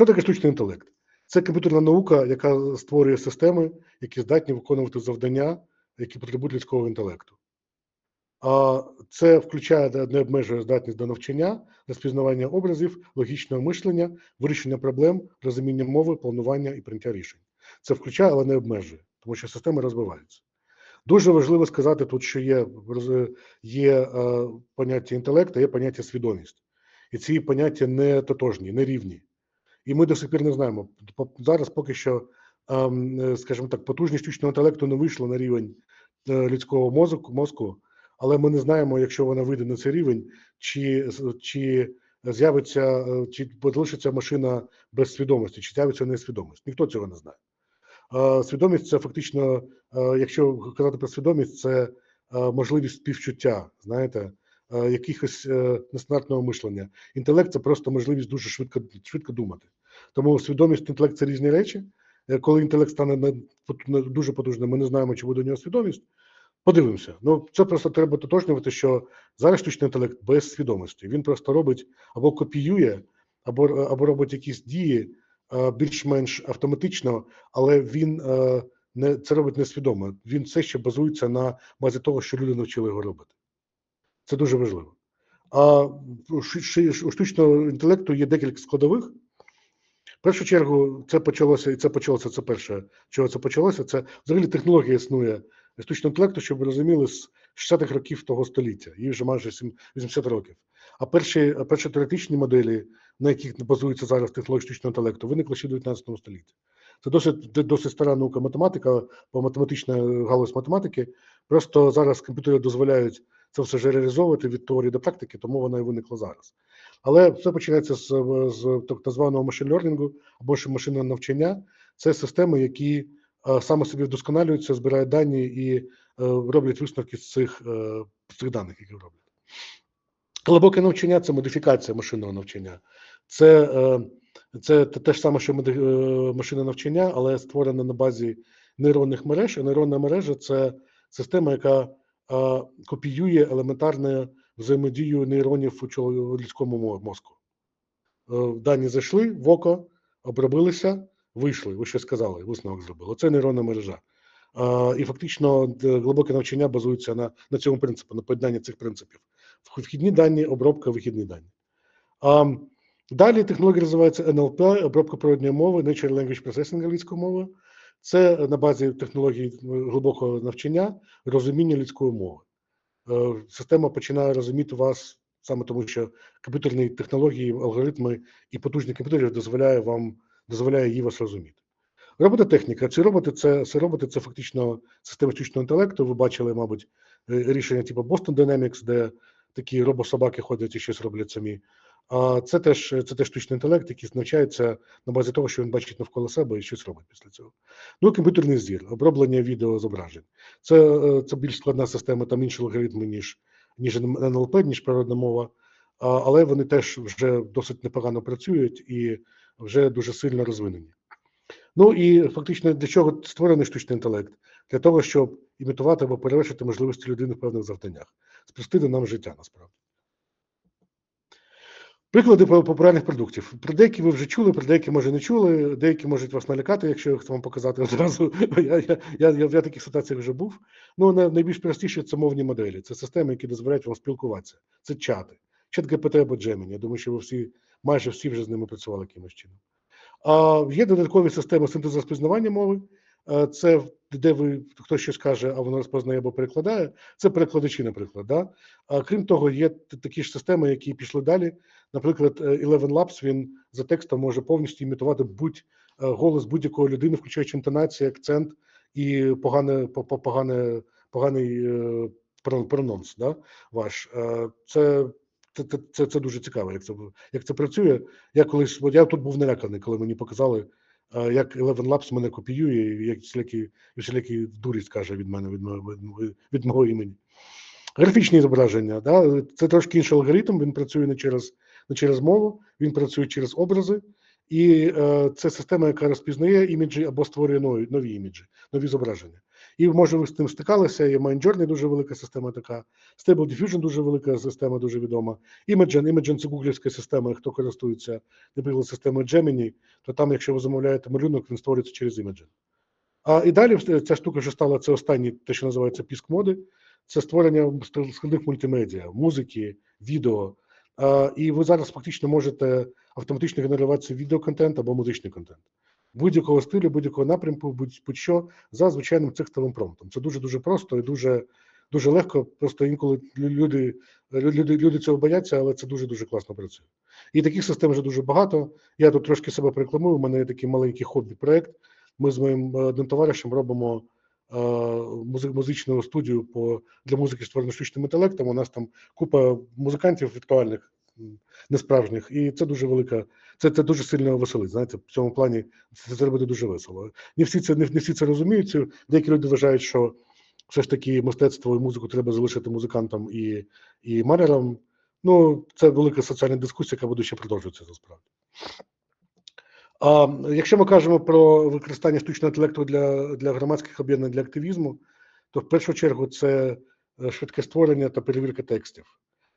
Що таке штучний інтелект? Це комп'ютерна наука, яка створює системи, які здатні виконувати завдання, які потребують людського інтелекту. А це включає не обмежує здатність до навчання, розпізнавання образів, логічного мишлення, вирішення проблем, розуміння мови, планування і прийняття рішень. Це включає, але не обмежує, тому що системи розвиваються. Дуже важливо сказати тут, що є є е, поняття інтелекту, є поняття свідомість. І ці поняття не тотожні, не рівні. І ми до сих пір не знаємо. Зараз поки що, ем, е, скажімо так, потужність штучного інтелекту не вийшла на рівень е, людського мозку, мозку, але ми не знаємо, якщо вона вийде на цей рівень, чи, чи з'явиться, е, чи залишиться машина без свідомості, чи з'явиться несвідомість. Ніхто цього не знає. Свідомість це фактично, якщо казати про свідомість, це можливість співчуття, знаєте, якихось е, нестандартного мишлення. Інтелект це просто можливість дуже швидко швидко думати. Тому свідомість інтелект це різні речі. Е, Коли інтелект стане дуже потужним, ми не знаємо, чи буде у нього свідомість. Подивимося. Ну це просто треба уточнювати, що зараз штучний інтелект без свідомості. Він просто робить або копіює, або, або робить якісь дії е, більш-менш автоматично, але він е, не це робить несвідомо. Він все ще базується на базі того, що люди навчили його робити. Це дуже важливо. А у штучного інтелекту є декілька складових. В першу чергу, це почалося, і це почалося. Це перше, чого це почалося. Це взагалі технологія існує штучного інтелекту, щоб ви розуміли, з 60-х років того століття, їй вже майже 80 років. А перші, перші теоретичні моделі, на яких базується зараз технологія штучного інтелекту, виникли ще в 19 столітті. Це досить досить стара наука математика, бо математична галузь математики. Просто зараз комп'ютери дозволяють це все ж реалізовувати від теорії до практики, тому вона і виникла зараз. Але все починається з, з так званого машин-лернінгу або ж машинного навчання. Це системи, які е, саме собі вдосконалюються, збирають дані і е, роблять висновки з цих, е, з цих даних, які роблять. Глибоке навчання це модифікація машинного навчання. Це, це те ж саме, що машинне навчання, але створена на базі нейронних мереж. А нейронна мережа це система, яка копіює елементарну взаємодію нейронів у людському мозку. Е, Дані зайшли в око, обробилися, вийшли. Ви щось сказали, висновок зробили. Це нейронна мережа. І фактично глибоке навчання базується на, на цьому принципу, на поєднанні цих принципів. Вхідні дані, обробка, вихідні дані. Далі технологія називається НЛП, обробка природньої мови, Natural Language Processing англійською мовою. Це на базі технологій е, глибокого навчання, розуміння людської мови. Е, Система починає розуміти вас саме тому, що комп'ютерні технології, алгоритми і потужні комп'ютери дозволяє вам дозволяє її вас розуміти. Робототехніка. Ці роботи це, це роботи, це фактично система штучного інтелекту. Ви бачили, мабуть, е, рішення типу Boston Dynamics, де такі робособаки ходять і щось роблять самі. Це теж це теж штучний інтелект, який навчається на базі того, що він бачить навколо себе і щось робить після цього. Ну, комп'ютерний зір, оброблення відеозображень. Це, е, це більш складна система, там інші алгоритми, ніж, ніж НЛП, ніж природна мова. Але вони теж вже досить непогано працюють і вже дуже сильно розвинені. Ну і фактично для чого створений штучний інтелект? Для того, щоб імітувати або перевершити можливості людини в певних завданнях, спростити нам життя насправді. Приклади по- популярних продуктів. Про деякі ви вже чули, про деякі може не чули, деякі можуть вас налякати, якщо їх вам показати одразу. Я, я, я, я, в таких ситуаціях вже був. Ну, найбільш простіше це мовні моделі. Це системи, які дозволяють вам спілкуватися. Це чати. Чат GPT або Gemini. Я думаю, що ви всі, майже всі вже з ними працювали якимось чином. А є додаткові системи синтезу розпізнавання мови. Е, Це де ви хтось щось каже, а воно розпознає або перекладає. Це перекладачі, наприклад. Да? А крім того, є такі ж системи, які пішли далі. Наприклад, е, Eleven Labs, він за текстом може повністю імітувати будь е, голос будь-якої людини, включаючи інтонацію, акцент і погане, по- по- погане, поганий е, прононс. Да? Ваш це. Це, це, це, дуже цікаво, як це як це працює. Я колись я тут був наляканий, коли мені показали, як Eleven Labs мене копіює, як всілякі, всілякі дурість каже від мене від мого, від мого імені. Графічні зображення, да, це трошки інший алгоритм. Він працює не через не через мову, він працює через образи, і е, це система, яка розпізнає іміджі або створює нові, нові іміджі, нові зображення. І може ви з тим стикалися, і MindJourney дуже велика система така, Stable Diffusion дуже велика система, дуже відома. Imagen, Imagen це гуглівська система, хто користується, наприклад, системою Gemini, то там, якщо ви замовляєте малюнок, він створюється через Imagen. А і далі ця штука вже стала це останні, те, що називається піск моди, це створення складних мультимедіа, музики, відео. А, і ви зараз фактично можете автоматично генерувати відеоконтент або музичний контент. Будь-якого стилю, будь-якого напрямку, будь-що за звичайним текстовим промптом. Це дуже дуже просто і дуже дуже легко. Просто інколи люди, люди, люди цього бояться, але це дуже дуже класно працює. І таких систем вже дуже багато. Я тут трошки себе рекламую. У мене є такий маленький хобі-проект. Ми з моїм одним товаришем робимо е, музичну студію по для музики створено штучним інтелектом. У нас там купа музикантів віртуальних, несправжніх, і це дуже велика. Це це дуже сильно веселить. Знаєте, в цьому плані це зробити дуже весело. Не всі це не, не всі це розуміють. Деякі люди вважають, що все ж таки мистецтво і музику треба залишити музикантам і і малярам. Ну, це велика соціальна дискусія, яка буде ще продовжуватися насправді. А якщо ми кажемо про використання штучного інтелекту для для громадських об'єднань для активізму, то в першу чергу це е, швидке створення та перевірка текстів.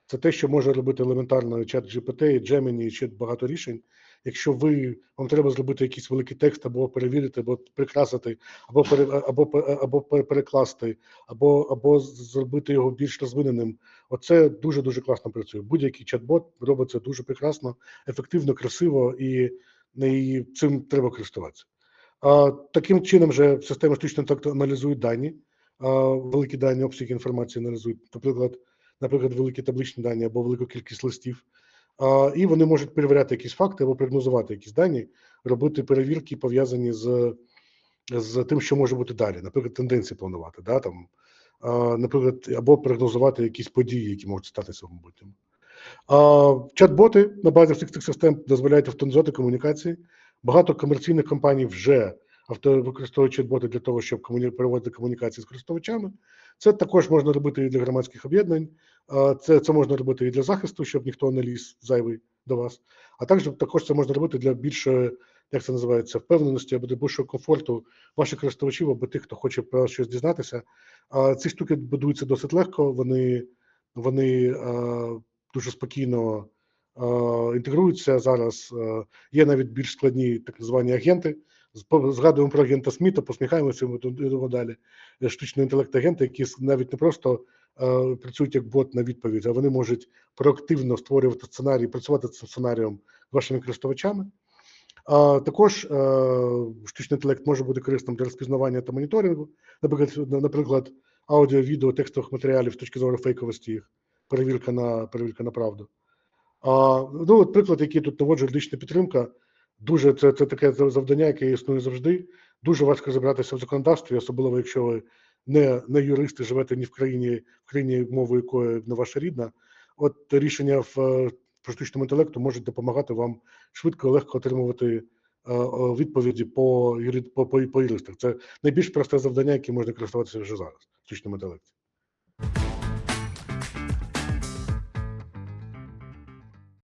Це те, що може робити елементарно чат GPT, Gemini і ще багато рішень. Якщо ви вам треба зробити якийсь великий текст, або перевірити, або прикрасити, або пере, або, або перекласти, або або зробити його більш розвиненим, оце дуже дуже класно працює. Будь-який чат-бот робить це дуже прекрасно, ефективно, красиво і і цим треба користуватися. А, Таким чином, же система штучного інтелекту аналізують дані, а, великі дані, обсяги інформації аналізують, наприклад, наприклад, великі табличні дані або велику кількість листів. А, І вони можуть перевіряти якісь факти або прогнозувати якісь дані, робити перевірки, пов'язані з з тим, що може бути далі, наприклад, тенденції планувати, да, там, а, наприклад, або прогнозувати якісь події, які можуть статися в майбутньому. Чат-боти на базі всіх цих систем дозволяють автоматизувати комунікації. Багато комерційних компаній вже авто використовують чат-боти для того, щоб комуні... переводити комунікації з користувачами. Це також можна робити і для громадських об'єднань, це це можна робити і для захисту, щоб ніхто не ліз зайвий до вас. А також також це можна робити для більшої, як це називається, впевненості або для більшого комфорту ваших користувачів або тих, хто хоче про щось дізнатися. А ці штуки будуються досить легко. Вони вони дуже спокійно інтегруються зараз. Є навіть більш складні так звані агенти. Згадуємо про агента Сміта, посміхаємося ми йдемо далі. Штучний інтелект агенти, які навіть не просто е, працюють як бот на відповідь, а вони можуть проактивно створювати сценарії, працювати цим сценарієм вашими користувачами. А також е, штучний інтелект може бути корисним для розпізнавання та моніторингу, наприклад, наприклад, аудіо, відео, текстових матеріалів з точки зору фейковості їх перевірка на перевірка на правду. А, Ну, от приклад, який тут наводжу, юридична підтримка. Дуже це це таке завдання, яке існує завжди. Дуже важко розібратися в законодавстві, особливо якщо ви не не юристи живете ні в країні, в країні мовою якої не ваша рідна. От рішення в штучному інтелекту можуть допомагати вам швидко і легко отримувати відповіді по по, по, по юристах. Це найбільш просте завдання, яке можна користуватися вже зараз в штучному інтелекті.